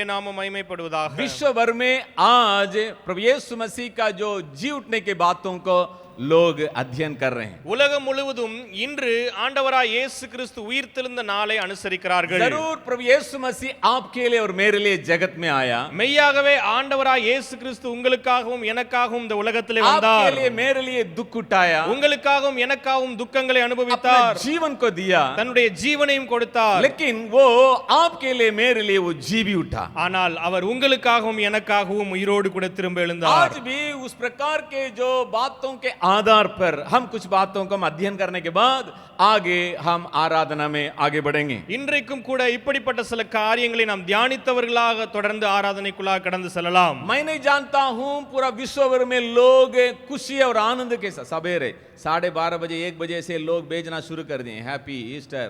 அவருடைய நாமம் மகிமைப்படுவதாக विश्व भर में आज प्रभु यीशु मसीह का जो जी उठने के बातों को लोग अध्ययन कर रहे हैं உலகம் முழுவதும் இன்று ஆண்டவராய் இயேசு கிறிஸ்து உயிர்த்தெழுந்த நாளை அனுசரிக்கிறார்கள் जरूर प्रभु यीशु मसीह आपके लिए और मेरे लिए जगत में आया மெய்யாகவே ஆண்டவராய் இயேசு கிறிஸ்து உங்களுக்காகவும் எனக்காகவும் இந்த உலகத்திலே आपके வந்தார் लिए मेरे लिए दुख उठाया உங்களுக்காகவும் எனக்காகவும் துக்கங்களை अपने அனுபவித்தார் जीवन को दिया தன்னுடைய ஜீவனையும் கொடுத்தார் लेकिन वो आपके लिए मेरे लिए वो जी भी उठा ஆனால் அவர் உங்களுக்காகவும் எனக்காகவும் உயிரோடு கூட திரும்ப எழுந்தார் आज भी उस प्रकार के जो बातों के आधार पर हम कुछ बातों को हम अध्ययन करने के बाद आगे हम आराधना में आगे बढ़ेंगे இன்றைக்கும் கூட இப்படிப்பட்ட சில காரியங்களை நாம் தியானித்தவர்களாக தொடர்ந்து ஆராதனைக்குள்ளாக கடந்து செல்லலாம் मैं नहीं जानता हूं पूरा विश्व भर में लोग खुशी और आनंद के साथ सवेरे साढ़े बारह बजे एक बजे से लोग भेजना शुरू कर दिए हैप्पी ईस्टर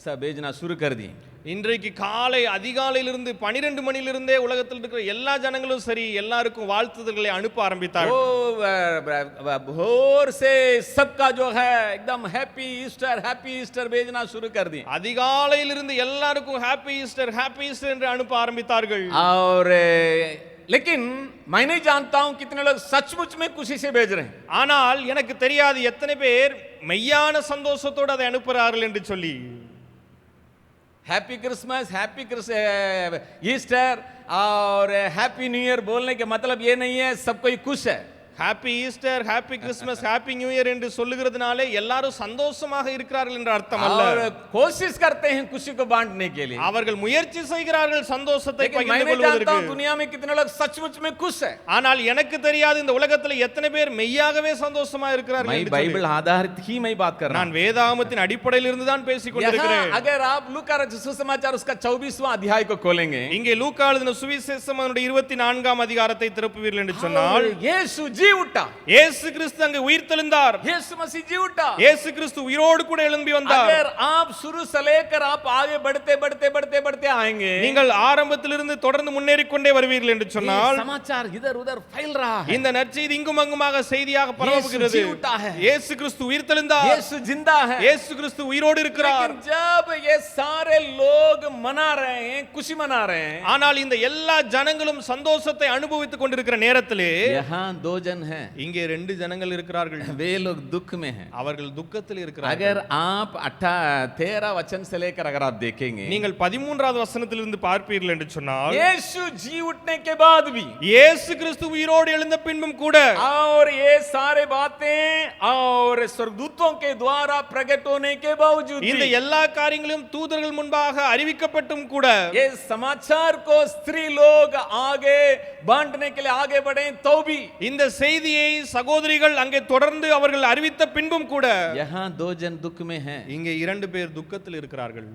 सब भेजना शुरू कर दिए இன்றைக்கு காலை அதிகாலையிலிருந்து பனிரெண்டு மணிலிருந்தே உலகத்தில் இருக்கிற எல்லா ஜனங்களும் சரி எல்லாருக்கும் வாழ்த்துதல்களை அனுப்ப ஆரம்பித்தார் वो व- व- व- भोर से सबका जो है एकदम हैप्पी ईस्टर हैप्पी ईस्टर भेजना शुरू कर दिए அதிகாலையிலிருந்து எல்லாருக்கும் ஹாப்பி ஈஸ்டர் ஹாப்பி ஈஸ்டர் என்று அனுப்ப ஆரம்பித்தார்கள் और ए, लेकिन मैं नहीं जानता हूं कितने लोग सचमुच में खुशी से भेज रहे हैं ஆனால் எனக்கு தெரியாது எத்தனை பேர் மெய்யான சந்தோஷத்தோடு அதை அனுப்புகிறார்கள் என்று சொல்லி हैप्पी क्रिसमस हैप्पी ईस्टर और हैप्पी न्यू ईयर बोलने के मतलब ये नहीं है सब कोई खुश है। Happy Easter happy Christmas happy new year என்று சொல்லுகிறதுனாலே எல்லாரும் சந்தோஷமாக இருக்கிறார்கள் என்ற அர்த்தம் அல்ல और कोशिश करते हैं खुशी को बांटने के लिए அவர்கள் முயற்சி செய்கிறார்கள் சந்தோஷத்தை लेकिन मैं பகிர்ந்து नहीं जानता हूं கொள்வதற்கு दुनिया में कितने लोग सचमुच में खुश है ஆனால் எனக்கு தெரியாது இந்த உலகத்துல எத்தனை பேர் மெய்யாகவே சந்தோஷமா இருக்கிறார்கள் मैं என்று சொல்லி. बाइबल आधारित ही मैं बात कर रहा நான் வேதாகமத்தின் அடிப்படையில் இருந்து தான் हूं பேசிக் यहाँ கொண்டிருக்கிறேன் अगर आप लूका सुसमाचार उसका चौबीसवां अध्याय को खोलेंगे இங்கே லூக்கா எழுதின சுவிசேஷம் அதனுடைய இருபத்தி நான்காம் அதிகாரத்தை திறப்புவீர்கள் என்று சொன்னால் और यीशु जी उठा இயேசு கிறிஸ்து அங்கே உயிர்த்தெழுந்தார் यीशु मसीह जी उठा இயேசு கிறிஸ்து உயிரோடு கூட எழும்பி வந்தார் अगर आप शुरू से लेकर आप आगे बढ़ते बढ़ते बढ़ते बढ़ते आएंगे நீங்கள் ஆரம்பத்திலிருந்து தொடர்ந்து முன்னேறிக் கொண்டே வருவீர்கள் என்று ये சொன்னால் समाचार इधर उधर फैल रहा है இந்த நற்செய்தி இங்கும் அங்குமாக செய்தியாக பரவுகிறது இயேசு ஜீவித்தா है. இயேசு கிறிஸ்து உயிர்த்தெழுந்தார் यीशु जिंदा है இயேசு கிறிஸ்து உயிரோடு இருக்கிறார் लेकिन जब ये सारे लोग मना रहे हैं खुशी मना रहे हैं ஆனால் இந்த எல்லா ஜனங்களும் சந்தோஷத்தை அனுபவித்துக் கொண்டிருக்கிற நேரத்திலே यहाँ दो जन हैं இங்கே ரெண்டு ஜனங்கள் இருக்கிறார்கள் वे लोग दुख में हैं அவர்கள் துக்கத்தில் இருக்கிறார்கள் अगर आप अट्ठा तेरह वचन से लेकर अगर आप देखेंगे நீங்கள் பதிமூன்றாவது வசனத்திலிருந்து பார்ப்பீர்கள் என்று சொன்னால் यीशु जी उठने के बाद भी இயேசு கிறிஸ்து உயிரோடு எழுந்த பின்பும் கூட और ये सारे बातें और स्वर्गदूतों के द्वारा प्रकट होने के बावजूद இந்த भी எல்லா காரியங்களும் தூதர்கள் முன்பாக அறிவிக்கப்பட்டும் கூட ये समाचार को स्त्री लोग आगे बांटने के लिए आगे बढ़े तो भी இந்த செய்தியை சகோதரிகள் அங்கே தொடர்ந்து அவர்கள் அறிவித்த பின்பும் கூட यहाँ दो जन दुख में हैं இங்கே இரண்டு பேர் துக்கத்தில் இருக்கிறார்கள்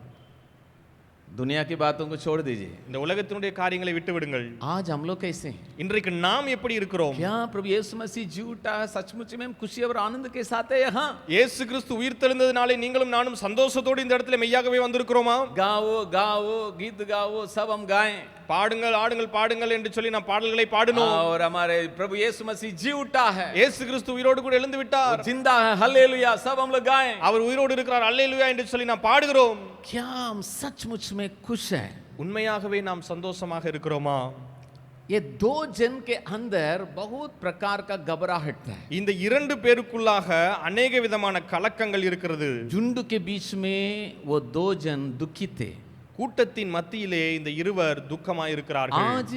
दुनिया की बातों को छोड़ दीजिए இந்த உலகத்தினுடைய காரியங்களை விட்டு விடுங்கள் आज हम लोग कैसे हैं இன்றைக்கு நாம் எப்படி இருக்கிறோம் क्या प्रभु यीशु मसीह जी उठा है सचमुच में हम खुशी और आनंद के साथ है यहाँ இயேசு கிறிஸ்து உயிர் தெழுந்ததினாலே நீங்களும் நானும் சந்தோஷத்தோடு இந்த இடத்துல மெய்யாகவே வந்திருக்கிறோமா गाओ गाओ गीत गाओ सब हम गाएं பாடுங்கள் ஆடுங்கள் பாடுங்கள் என்று சொல்லி நாம் பாடல்களை பாடினோம் और हमारे प्रभु यीशु मसीह जी उठा है இயேசு கிறிஸ்து உயிரோடு கூட எழுந்து விட்டார் जिंदा है हल्लेलुया सब हम लोग गाएं அவர் உயிரோடு இருக்கிறார் அல்லேலூயா என்று சொல்லி நாம் பாடுகிறோம் क्या हम सचमुच में खुश हैं உண்மையாகவே நாம் சந்தோஷமாக இருக்கிறோமா ये दो जन के अंदर बहुत प्रकार का घबराहट है இந்த இரண்டு பேருக்குள்ளாக அநேக விதமான கலக்கங்கள் இருக்கிறது झुंड के बीच में वो दो जन दुखी थे கூட்டத்தின் மத்தியிலே இந்த இருவர் துக்கமாய் இருக்கிறார்கள் आज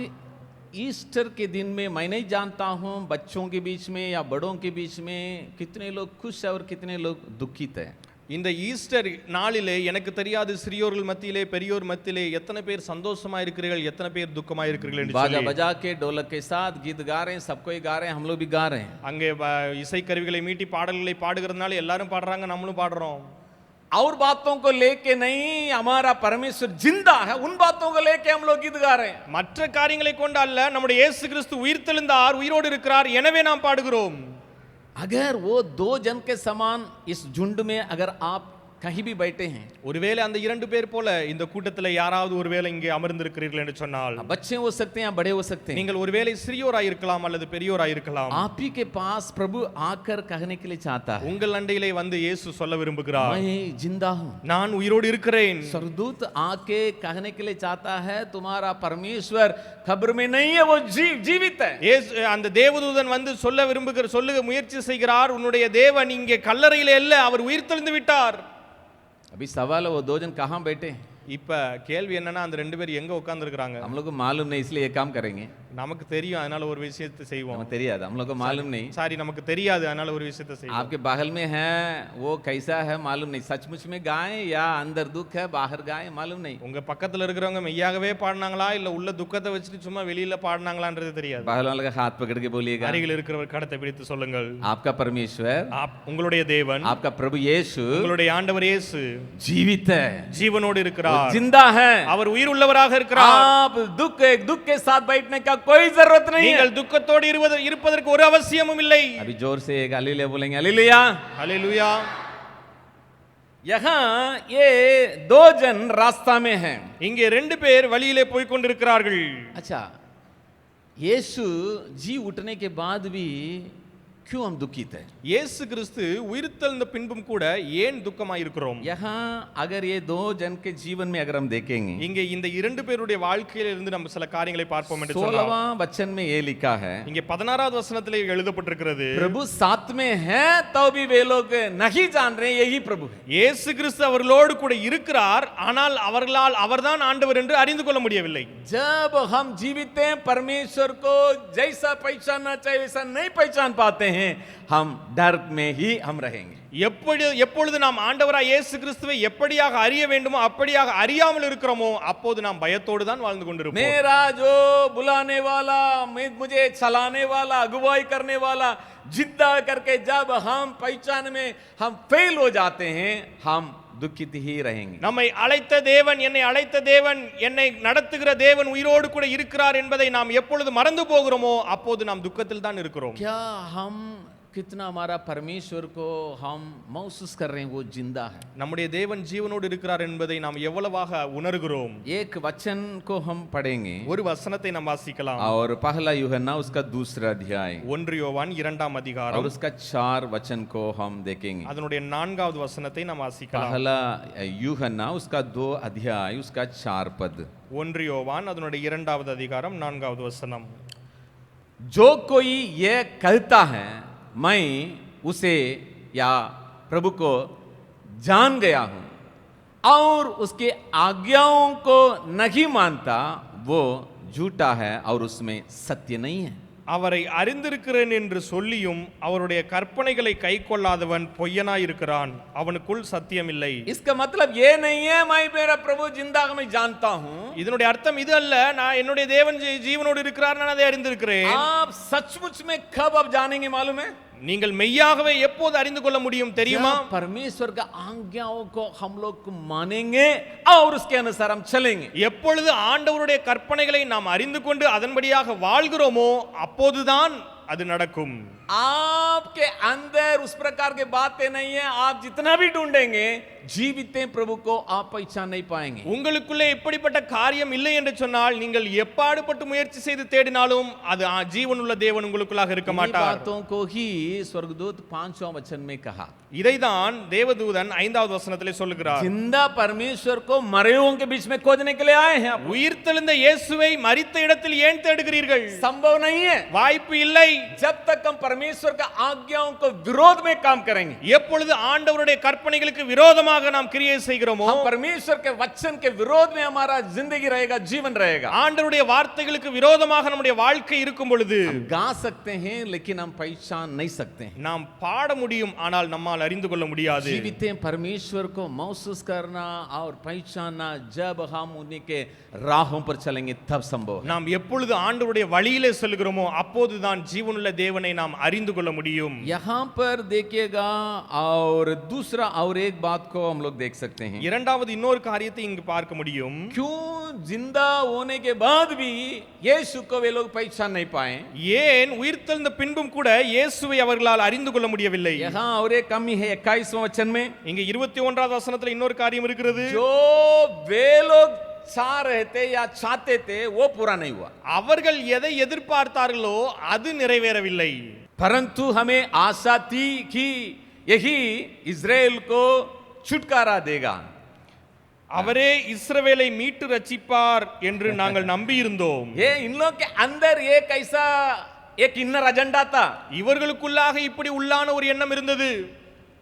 ईस्टर के दिन में मैं नहीं जानता हूँ बच्चों के बीच में या बड़ों के बीच में कितने लोग खुश है और कितने लोग दुखित है இந்த ஈஸ்டர் நாளிலே எனக்கு தெரியாது சிறியோர்கள் மத்தியிலே பெரியோர் மத்தியிலே எத்தனை பேர் சந்தோஷமா இருக்கிறீர்கள் எத்தனை பேர் துக்கமா இருக்கிறீர்கள் என்று बाजा சொல்லி बजा के ढोलक के साथ गीत गा रहे हैं सबको ही गा रहे हैं हम लोग भी गा रहे हैं அங்கே வ- இசைக்கருவிகளை மீட்டி பாடல்களை பாடுகிறதுனால எல்லாரும் பாடுறாங்க நம்மளும் பாடுறோம் और बातों को लेके नहीं हमारा परमेश्वर जिंदा है उन बातों को लेके हम लोग गीत गा रहे हैं மற்ற காரியங்களை கொண்டு அல்ல நம்முடைய இயேசு கிறிஸ்து உயிர்த்தெழுந்தார் உயிரோடு இருக்கிறார் எனவே நாம் பாடுகிறோம் अगर वो दो जन के समान इस झुंड में अगर आप कहीं भी बैठे हैं ஒருவேளை அந்த இரண்டு பேர் போல இந்த கூட்டத்துல யாராவது ஒருவேளை இங்கே அமர்ந்திருக்கிறீர்கள் என்று சொன்னால் आप बच्चे हो सकते हैं या बड़े हो सकते हैं நீங்கள் ஒருவேளை சிறியோராய் இருக்கலாம் அல்லது பெரியோராய் இருக்கலாம் आप ही के पास प्रभु आकर कहने के लिए चाहता है உங்கள் அண்டையிலே வந்து இயேசு சொல்ல விரும்புகிறார் मैं जिंदा हूँ நான் உயிரோடு இருக்கிறேன் स्वर्गदूत आके कहने के लिए चाहता है तुम्हारा परमेश्वर खबर में नहीं है वो जीव जीवित है இயேசு அந்த தேவதூதன் வந்து சொல்ல விரும்புகிற சொல்லுக முயற்சி செய்கிறார் உன்னுடைய தேவன் இங்கே கல்லறையில அல்ல அவர் உயிர்த்தெழுந்து விட்டார் अभी सवाल है वो दो जन कहाँ बैठे हैं? இப்ப கேள்வி என்னன்னா அந்த ரெண்டு பேர் எங்க உட்கார்ந்துருக்காங்க हम लोग को मालूम नहीं इसलिए ये काम करेंगे நமக்கு தெரியும் அதனால ஒரு விஷயத்தை செய்வோம் हमें தெரியாது हम लोग को मालूम नहीं சாரி நமக்கு தெரியாது அதனால ஒரு விஷயத்தை செய்வோம் आपके बगल में है वो कैसा है मालूम नहीं सचमुच में गाय या अंदर दुख है बाहर गाय मालूम नहीं உங்க பக்கத்துல இருக்கிறவங்க மெய்யாகவே பாடினாங்களா இல்ல உள்ள துக்கத்தை வச்சுட்டு சும்மா வெளியில பாடினாங்களான்றது தெரியாது बगल वाले का हाथ पकड़ के बोलिएगा அருகில் இருக்கிறவர் கடத்தை பிடித்து சொல்லுங்கள் आपका परमेश्वर ஆப்- உங்களுடைய தேவன் आपका प्रभु यीशु உங்களுடைய ஆண்டவர் இயேசு जीवित है ஜீவனோடு वो இருக்கிறார் जिंदा है அவர் உயிர் உள்ளவராக இருக்கிறார் आप दुख दुख के साथ बैठने का कोई जरूरत नहीं है நீங்கள் துக்கத்தோடு இருவது இருப்பதற்கு ஒரு அவசியமும் இல்லை अभी जोर से एक अलीले बोलेंगे अलीलिया ஹalleluya यहाँ ये दो जन रास्ता में हैं இங்கே ரெண்டு பேர் வழியிலே போய் கொண்டிருக்கிறார்கள் अच्छा यीशु जी उठने के बाद भी क्यों हम दुखित हैं இயேசு கிறிஸ்து உயிர்த்தெழுந்த பின்பும் கூட ஏன் துக்கமாய் இருக்கிறோம் यहाँ अगर ये दो जन के जीवन में अगर हम देखेंगे இங்கே இந்த இரண்டு பேருடைய வாழ்க்கையில இருந்து நம்ம சில காரியங்களை பார்ப்போம் என்று சொன்னால் सोलहवां वचन में ये लिखा है இங்கே பதினாறாவது வசனத்திலே எழுதப்பட்டிருக்கிறது प्रभु साथ में है तो भी वे लोग नहीं जान रहे यही प्रभु है இயேசு கிறிஸ்து அவர்களோடு கூட இருக்கிறார் ஆனால் அவர்களால் அவர்தான் ஆண்டவர் என்று அறிந்து கொள்ள முடியவில்லை जब हम जीवित हैं परमेश्वर को जैसा पहचानना चाहिए वैसा नहीं पहचान पाते हैं हम डर में ही हम रहेंगे எப்படி எப்பொழுது நாம் ஆண்டவராய் இயேசு கிறிஸ்துவை எப்படியாக அறிய வேண்டுமோ அப்படியாக அறியாமல் இருக்கிறோமோ அப்போது நாம் பயத்தோடு தான் வாழ்ந்து கொண்டிருப்போம் मेरा जो बुलाने वाला मैं- मुझे चलाने वाला अगुवाई करने वाला जिद्दा करके जब हम पहचान में हम फेल हो जाते हैं हम दुखित ही रहेंगे நம்மை அழைத்த தேவன் என்னை அழைத்த தேவன் என்னை நடத்துகிற தேவன் உயிரோடு கூட இருக்கிறார் என்பதை நாம் எப்பொழுது மறந்து போகிறோமோ அப்போது நாம் துக்கத்தில் தான் இருக்கிறோம் क्या हम कितना हमारा परमेश्वर को हम महसूस कर रहे हैं वो जिंदा है நம்முடைய தேவன் ஜீவனோடு இருக்கிறார் என்பதை நாம் எவ்வளவாக உணர்கிறோம் एक वचन को हम पढ़ेंगे ஒரு வசனத்தை நாம் வாசிக்கலாம் और पहला यूहन्ना उसका दूसरा अध्याय ஒன்று யோவான் இரண்டாம் और அதிகாரம் उसका चार वचन को हम देखेंगे அதனுடைய நான்காவது வசனத்தை நாம் வாசிக்கலாம் पहला यूहन्ना उसका दो अध्याय उसका चार पद ஒன்று யோவான் அதனுடைய இரண்டாவது அதிகாரம் நான்காவது வசனம் जो कोई ये कहता है मैं उसे या प्रभु को जान गया हूँ, और उसके आज्ञाओं को नहीं मानता, वो झूठा है और उसमें सत्य नहीं है। அவரை அறிந்திருக்கிறேன் என்று சொல்லியும் அவருடைய கற்பனைகளை கை கொள்ளாதவன் பொய்யனாயிருக்கிறான் அவனுக்குள் சத்தியமில்லை इसका मतलब ये नहीं है मैं मेरा प्रभु जिंदा है, मैं जानता हूं இதனுடைய அர்த்தம் இது அல்ல நான் என்னுடைய தேவன் ஜீ- ஜீவனோடு இருக்கிறார் நான் அதை அறிந்திருக்கிறேன் आप सचमुच में कब अब जानेंगे मालूम है நீங்கள் மெய்யாகவே எப்போது அறிந்து கொள்ள முடியும் தெரியுமா जब परमेश्वर का आज्ञाओं को हम लोग को मानेंगे और उसके अनुसार हम चलेंगे எப்பொழுது ஆண்டவருடைய கற்பனைகளை நாம் அறிந்து கொண்டு அதன்படியாக வாழ்கிறோமோ அப்போதுதான் அது நடக்கும் आपके अंदर उस प्रकार के बातें नहीं है आप जितना भी ढूंढेंगे जीवित प्रभु को आप पहचान नहीं पाएंगे உங்களுக்குள்ளே இப்படிப்பட்ட காரியம் இல்லை என்று சொன்னால் நீங்கள் எப்பாடுபட்டு முயற்சி செய்து தேடினாலும் அது ஆ, ஜீவனுள்ள தேவன் உங்களுக்குள்ளாக இருக்க इन्हीं மாட்டார் बातों को ही स्वर्गदूत पांचवा वचन में कहा இதைதான் தேவதூதன் ஐந்தாவது வசனத்திலே சொல்லுகிறார் जिंदा परमेश्वर को मरे हुओं के बीच में खोजने के लिए आए हैं आप உயிர்த்தெழுந்த இயேசுவை மரித்த இடத்தில் ஏன் தேடுகிறீர்கள் संभव नहीं है வாய்ப்பு இல்லை जब तक हम परमेश्वर का आज्ञाओं को विरोध में काम करेंगे எப்பொழுது ஆண்டவருடைய கற்பனைகளுக்கு விரோதமாக நாம் கிரியை செய்கிறோமோ हम परमेश्वर के वचन के विरोध में हमारा जिंदगी रहेगा जीवन रहेगा ஆண்டவருடைய வார்த்தைகளுக்கு விரோதமாக நம்முடைய வாழ்க்கை இருக்கும் பொழுது हम गा सकते हैं लेकिन हम पहचान नहीं सकते हैं நாம் பாட முடியும் ஆனால் நம்மால் அறிந்து கொள்ள முடியாது जीवित हैं परमेश्वर को महसूस करना और पहचानना जब हम उन्हीं के राहों पर चलेंगे तब संभव है நாம் எப்பொழுது ஆண்டவருடைய வழியிலே செல்கிறோமோ அப்போதுதான் ஜீவனுள்ள தேவனை நாம் அறிந்து கொள்ள முடியும் यहाँ पर देखिएगा और दूसरा और एक बात को हम लोग देख सकते हैं இரண்டாவது இன்னொரு காரியத்தை இங்கு பார்க்க முடியும் क्यों जिंदा होने के बाद भी यीशु को वे लोग पहचान नहीं पाए ஏன் உயிர்த்தெழுந்த பின்பும் கூட இயேசுவை அவர்களால் அறிந்து கொள்ள முடியவில்லை यहाँ और एक कमी है इक्कीसवें वचन में இங்க இருபத்தி ஒன்றாவது வசனத்துல இன்னொரு காரியம் இருக்கிறது जो वे लोग चाह रहे थे या चाहते थे वो पूरा नहीं हुआ அவர்கள் எதை எதிர்பார்த்தார்களோ அது நிறைவேறவில்லை परंतु हमें आशा थी कि यही इज़राइल को छुटकारा देगा அவரே இஸ்ரவேலை மீட்டு ரட்சிப்பார் என்று நாங்கள் நம்பியிருந்தோம் ये इन लोग के अंदर एक ऐसा एक इनर एजेंडा था இவர்களுக்குள்ளாக இப்படி உள்ளான ஒரு எண்ணம் இருந்தது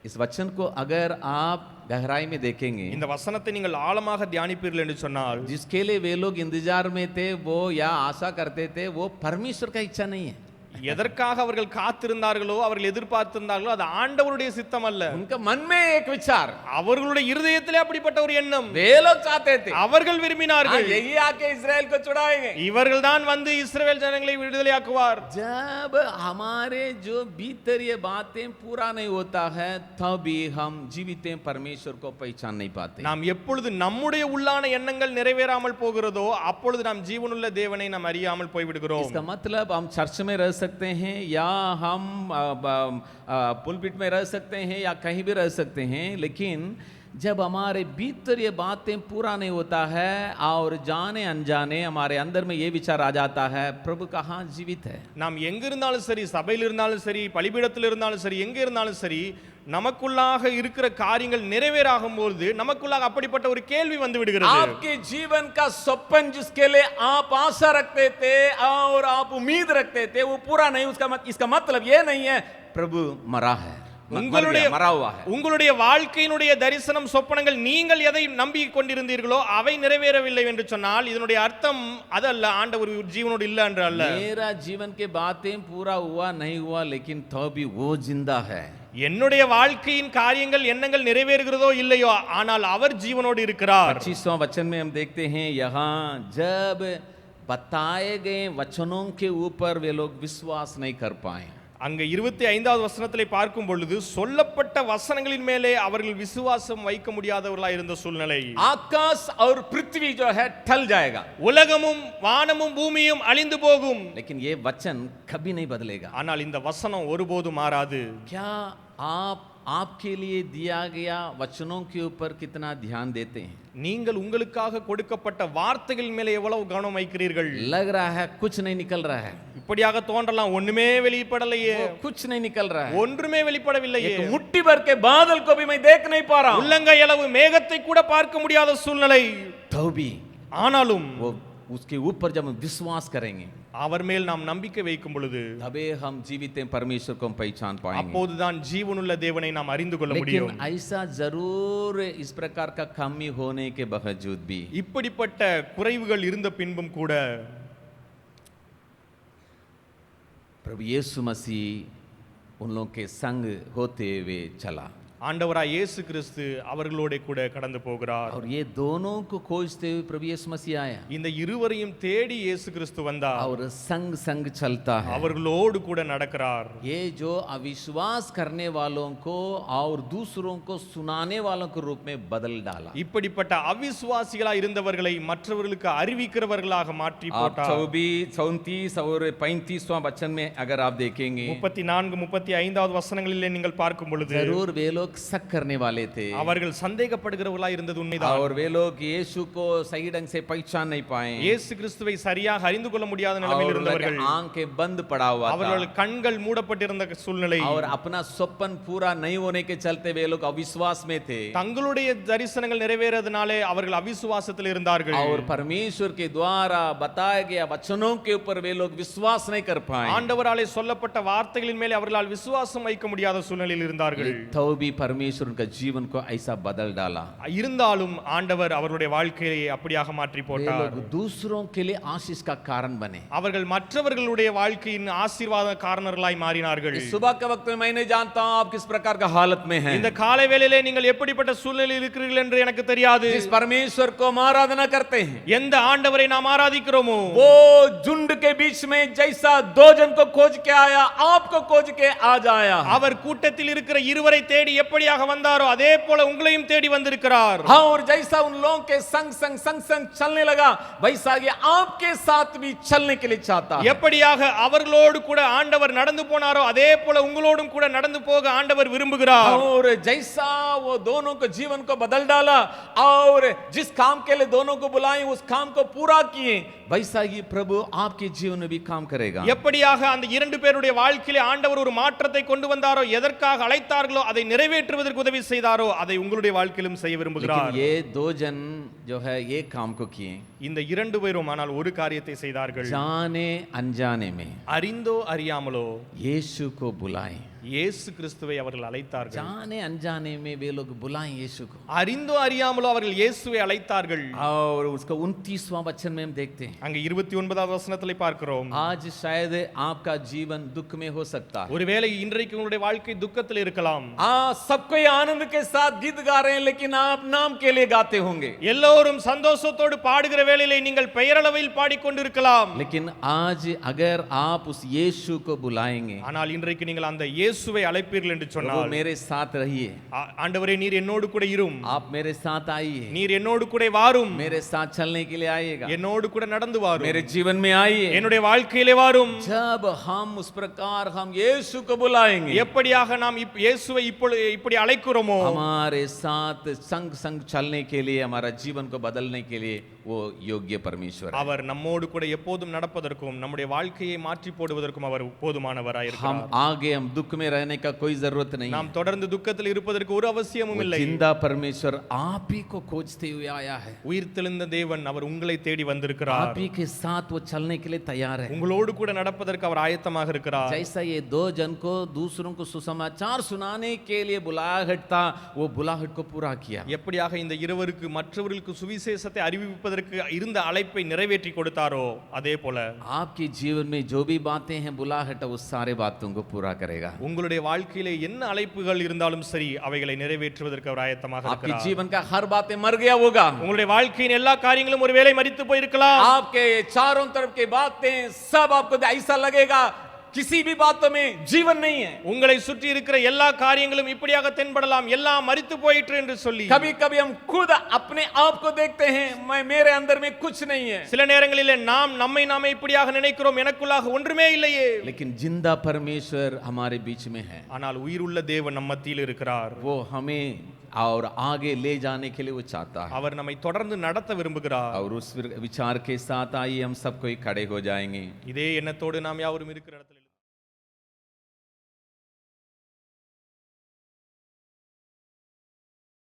इस वचन को अगर आप गहराई में देखेंगे இந்த வசனத்தை நீங்கள் ஆழமாக தியானிப்பீர்கள் என்று சொன்னால் जिसके लिए वे लोग इंतजार में थे वो या आशा करते थे वो परमेश्वर का इच्छा नहीं है எதற்காக அவர்கள் காத்திருந்தார்களோ அவர்கள் எதிர்பார்த்திருந்தார்களோ அது ஆண்டவருடைய சித்தம் அல்ல उनका मन में एक विचार அவர்களுடைய இருதயத்திலே அப்படிப்பட்ட ஒரு எண்ணம் वे लोग चाहते थे அவர்கள் हाँ, விரும்பினார்கள் यही आके इसराइल को छुड़ाएंगे இவர்கள் தான் வந்து இஸ்ரவேல் ஜனங்களை விடுதலையாக்குவார் जब हमारे जो भीतर ये बातें पूरा नहीं होता है तभी हम जीवित परमेश्वर को पहचान नहीं पाते நாம் எப்பொழுது நம்முடைய உள்ளான எண்ணங்கள் நிறைவேறாமல் போகிறதோ அப்பொழுது நாம் ஜீவனுள்ள தேவனை நாம் அறியாமல் போய்விடுகிறோம் इसका मतलब हम चर्च में रह सकते हैं या हम पुलपिट में रह सकते हैं या कहीं भी रह सकते हैं लेकिन जब हमारे भीतर ये बातें पूरा नहीं होता है और जाने अनजाने हमारे अंदर में ये विचार आ जाता है प्रभु कहाँ जीवित है நாம் எங்க இருந்தாலும் சரி சபையில் இருந்தாலும் சரி பலிபீடத்தில் இருந்தாலும் சரி எங்க இருந்தாலும் சரி நமக்குள்ளாக இருக்கிற காரியங்கள் நிறைவேறாகும் போது நமக்குள்ளாக அப்படிப்பட்ட ஒரு கேள்வி வந்து விடுகிறது आपके जीवन का स्वप्न जिसके लिए आप आशा रखते थे और आप उम्मीद रखते थे वो पूरा नहीं उसका मत, इसका मतलब ये नहीं है प्रभु मरा है म- मर உங்களுடைய गया, मरा हुआ है உங்களுடைய வாழ்க்கையினுடைய தரிசனம் சொப்பனங்கள் நீங்கள் எதை நம்பி கொண்டிருந்தீர்களோ அவை நிறைவேறவில்லை என்று சொன்னால் இதனுடைய அர்த்தம் அதல்ல ஆண்டவர் ஜீவனோடு இல்ல என்று அல்ல मेरा जीवन के बातें पूरा हुआ नहीं हुआ लेकिन तो भी वो जिंदा है என்னுடைய வாழ்க்கையின் காரியங்கள் எண்ணங்கள் நிறைவேறுகிறதோ இல்லையோ ஆனால் அவர் ஜீவனோடு இருக்கிறார் पच्चीसवां वचन में हम देखते हैं यहाँ जब बताए गए वचनों के ऊपर वे लोग विश्वास नहीं कर पाए அங்க இருபத்தி ஐந்தாவது வசனத்திலே பார்க்கும் பொழுது சொல்லப்பட்ட வசனங்களின் மேலே அவர்கள் விசுவாசம் வைக்க முடியாதவர்களாய் இருந்த சூழ்நிலை आकाश और पृथ्वी जो है टल जाएगा உலகமும் வானமும் பூமியும் அழிந்து போகும் लेकिन ये वचन कभी नहीं बदलेगा ஆனால் இந்த வசனம் ஒருபோதும் மாறாது क्या आप आपके लिए दिया गया वचनों के ऊपर कितना ध्यान देते हैं நீங்கள் உங்களுக்காக கொடுக்கப்பட்ட வார்த்தைகள் மேலே எவ்வளவு கவனம் வைக்கிறீர்கள் लग रहा है कुछ नहीं निकल रहा है இப்படியாக தோன்றலாம் ஒண்ணுமே வெளிப்படலையே वो कुछ नहीं निकल रहा है ஒன்றுமே வெளிப்படவில்லையே एक मुट्ठी भर के बादल को भी मैं देख नहीं पा रहा हूं உள்ளங்கை அளவு மேகத்தை கூட பார்க்க முடியாத சூழ்நிலை तो भी ஆனாலும் वो उसके ऊपर जब हम विश्वास करेंगे அவர் மேல் நாம் நம்பிக்கை வைக்கும் பொழுது தபே ஹம் ஜீவித்தே பரமேஸ்வர் பைச்சான் பாய் அப்போதுதான் ஜீவனுள்ள தேவனை நாம் அறிந்து கொள்ள முடியும். ஐசா ஜரூர் இஸ் பிரகார் கா கம்மி ஹோனே கே பகஜூத் பி இப்படிப்பட்ட குறைவுகள் இருந்த பின்பும் கூட பிரபு இயேசு மசி உன் சங்கு ஹோ தேவே சலா ஆண்டவராய் இயேசு கிறிஸ்து அவர்களோட கூட கடந்து போகிறார் और ये दोनों को खोजते हुए प्रभु यीशु मसीह आया இந்த இருவரையும் தேடி இயேசு கிறிஸ்து வந்தார் और संग संग चलता है அவர்களோடு கூட நடக்கிறார் ये जो अविश्वास करने वालों को और दूसरों को सुनाने वालों के रूप में बदल डाला இப்படிப்பட்ட அவிசுவாசிகளா இருந்தவர்களை மற்றவர்களுக்கு அறிவிக்கிறவர்களாக மாற்றி आप போட்டார் चौबीस चौंतीस और पैंतीसवां वचन में अगर आप देखेंगे முப்பத்தி நான்கு முப்பத்தி ஐந்தாவது வசனங்களிலே நீங்கள் பார்க்கும் பொழுது जरूर वे लोग शक करने वाले थे அவர்கள் சந்தேகப்படுகிறவர்களா இருந்தது உண்மைதான் और वे लोग यीशु को सही ढंग से पहचान नहीं पाए இயேசு கிறிஸ்துவை சரியாக அறிந்து கொள்ள முடியாத நிலைமையில் और இருந்தவர்கள் उनके आंखें बंद पड़ा हुआ था அவர்கள் கண்கள் மூடப்பட்டிருந்த சூழ்நிலை और अपना स्वप्न पूरा नहीं होने के चलते वे लोग अविश्वास में थे தங்களுடைய தரிசனங்கள் நிறைவேறதுனாலே அவர்கள் அவிசுவாசத்தில் இருந்தார்கள் और परमेश्वर के द्वारा बताया गया वचनों के ऊपर वे लोग विश्वास नहीं कर पाए ஆண்டவராலே சொல்லப்பட்ட வார்த்தைகளின் மேலே அவர்களால் விசுவாசம் வைக்க முடியாத சூழ்நிலையில் இருந்தார்கள் तो भी परमेश्वर उनका जीवन को ऐसा बदल डाला இருந்தாலும் ஆண்டவர் அவருடைய வாழ்க்கையை அப்படியாக மாற்றி वे போட்டார் लोग दूसरों के लिए आशीष का कारण बने அவர்கள் மற்றவர்களுடைய வாழ்க்கையின் ஆசீர்வாத காரணர்களாய் மாறினார்கள் इस सुबह के वक्त में मैं नहीं जानता हूं आप किस प्रकार का हालत में हैं இந்த காலை வேளையிலே நீங்கள் எப்படிப்பட்ட சூழ்நிலையில் இருக்கிறீர்கள் என்று எனக்கு தெரியாது जिस परमेश्वर को हम आराधना करते हैं எந்த ஆண்டவரை நாம் ஆராதிக்கிறோமோ वो झुंड के बीच में जैसा दो जन को खोज के आया आपको खोज के आज आया அவர் கூட்டத்தில் இருக்கிற இருவரை தேடி எப்படியாக வந்தாரோ அதே போல உங்களையும் தேடி வந்திருக்கிறார் हाँ और जैसा उन लोगों के संग संग संग संग चलने लगा वैसा ये आपके साथ भी चलने के लिए चाहता है எப்படியாக அவர்களோடு கூட ஆண்டவர் நடந்து போனாரோ அதே போல உங்களோடும் கூட நடந்து போக ஆண்டவர் விரும்புகிறார் और जैसा वो दोनों को जीवन को बदल डाला और जिस काम के लिए दोनों को बुलाए उस काम को पूरा किए वैसा ही प्रभु आपके जीवन में भी काम करेगा எப்படியாக அந்த இரண்டு பேருடைய வாழ்க்கையிலே ஆண்டவர் ஒரு மாற்றத்தை கொண்டு வந்தாரோ எதற்காக அழைத்தார்களோ அதை நிறைவேற்றுவதற்கு உதவி செய்தாரோ அதை உங்களுடைய வாழ்க்கையிலும் செய்ய விரும்புகிறார் लेकिन ये दो जन जो है ये काम को किए இந்த இரண்டு பேரும் ஆனால் ஒரு காரியத்தை செய்தார்கள் जाने अनजाने में அறிந்தோ அறியாமலோ यीशु को बुलाए இயேசு கிறிஸ்துவை அவர்கள் அழைத்தார்கள் जाने अनजाने में वे लोग बुलाए यीशु को அறிந்தோ அறியாமலோ அவர்கள் இயேசுவை அழைத்தார்கள் और उसका उनतीसवां वचन में हम देखते हैं அங்க இருபத்தி ஒன்பதாவது வசனத்திலே பார்க்கிறோம் आज शायद आपका जीवन दुख में हो सकता है ஒருவேளை இன்றைக்கு உங்களுடைய வாழ்க்கை துக்கத்தில் இருக்கலாம் आ सब कोई आनंद के साथ गीत गा रहे हैं लेकिन आप नाम के लिए गाते होंगे எல்லோரும் சந்தோஷத்தோடு பாடுகிற வேளையிலே நீங்கள் பெயரளவில் பாடிக்கொண்டிருக்கலாம் लेकिन आज अगर आप उस यीशु को बुलाएंगे ஆனால் இன்றைக்கு நீங்கள் அந்த இயேசுவை அழைப்பீர்கள் என்று वो சொன்னால் मेरे साथ रहिए ஆ- ஆண்டவரே நீர் என்னோடு கூட இரும் आप मेरे साथ आइए நீர் என்னோடு கூட வாரும் मेरे साथ चलने के लिए आइएगा என்னோடு கூட நடந்து வாரும் मेरे जीवन में आइए என்னுடைய வாழ்க்கையிலே வாரும் जब हम उस प्रकार हम यीशु को बुलाएंगे எப்படியாக நாம் இப்- இயேசுவை இப்பொழுது இப்படி அழைக்கிறோமோ हमारे साथ संग संग चलने के लिए हमारा जीवन को बदलने के लिए वो योग्य परमेश्वर है அவர் நம்மோடு கூட எப்போதும் நடப்பதற்கும் நம்முடைய வாழ்க்கையை மாற்றி போடுவதற்கும் அவர் போதுமானவராய் हम இருக்கிறார் आगे हम दुख में रहने का कोई जरूरत नहीं है நாம் தொடர்ந்து துக்கத்தில் இருப்பதற்கு ஒரு அவசியமும் वो இல்லை जिंदा परमेश्वर आप ही को खोजते हुए आया है உயிர்த்தெழுந்த தேவன் அவர் உங்களை தேடி வந்திருக்கிறார் आप ही के साथ वो चलने के लिए तैयार है உங்களோடு கூட நடப்பதற்கு அவர் ஆயத்தமாக இருக்கிறார் जैसा ये दो जन को दूसरों को सुसमाचार सुनाने के लिए बुलाहट था वो बुलाहट को पूरा किया எப்படியாக இந்த இருவருக்கு மற்றவர்களுக்கு சுவிசேஷத்தை அறிவிப்பதற்கு அதற்கு இருந்த அழைப்பை நிறைவேற்றி கொடுத்தாரோ? அதே போல. ஆப்கி ஜீவன் மே ஜோ பாத்தே ஹே புலாகட்ட உஸ் சாரே பாத்தும் பூரா கரேகா உங்களுடைய வாழ்க்கையிலே என்ன அழைப்புகள் இருந்தாலும் சரி அவைகளை நிறைவேற்றுவதற்கு அவர் ஆயத்தமாக ஆப்கி ஜீவன் கா ஹர் பாத்தே மர் கயா ஹோகா உங்களுடைய வாழ்க்கையின் எல்லா காரியங்களும் ஒருவேளை மரித்து போயிருக்கலாம். ஆப்கே சாரோம் தரப் கே பாத்தே சப் ஆப்கோ ஐசா லகேகா किसी भी बातों में जीवन नहीं है உங்களை சுற்றி இருக்கிற எல்லா காரியங்களும் இப்படியாக தென்படலாம் எல்லாம் மரித்து போயிற்று என்று சொல்லி कभी कभी हम खुद अपने आप को देखते हैं मैं मेरे अंदर में कुछ नहीं है சில நேரங்களிலே நாம் நம்மை நாமே இப்படியாக நினைக்கிறோம் எனக்குள்ளாக ஒன்றுமே இல்லையே लेकिन जिंदा परमेश्वर हमारे बीच में है ஆனால் உயிருள்ள தேவன் நம் மத்தியில் இருக்கிறார் वो हमें और आगे ले जाने के लिए वो चाहता है அவர் நம்மை தொடர்ந்து நடத்த விரும்புகிறார் और उस विचार के साथ आइए हम सब कोई खड़े हो जाएंगे இதே எண்ணத்தோடு நாம் யாவரும் இருக்கிற இடத்துல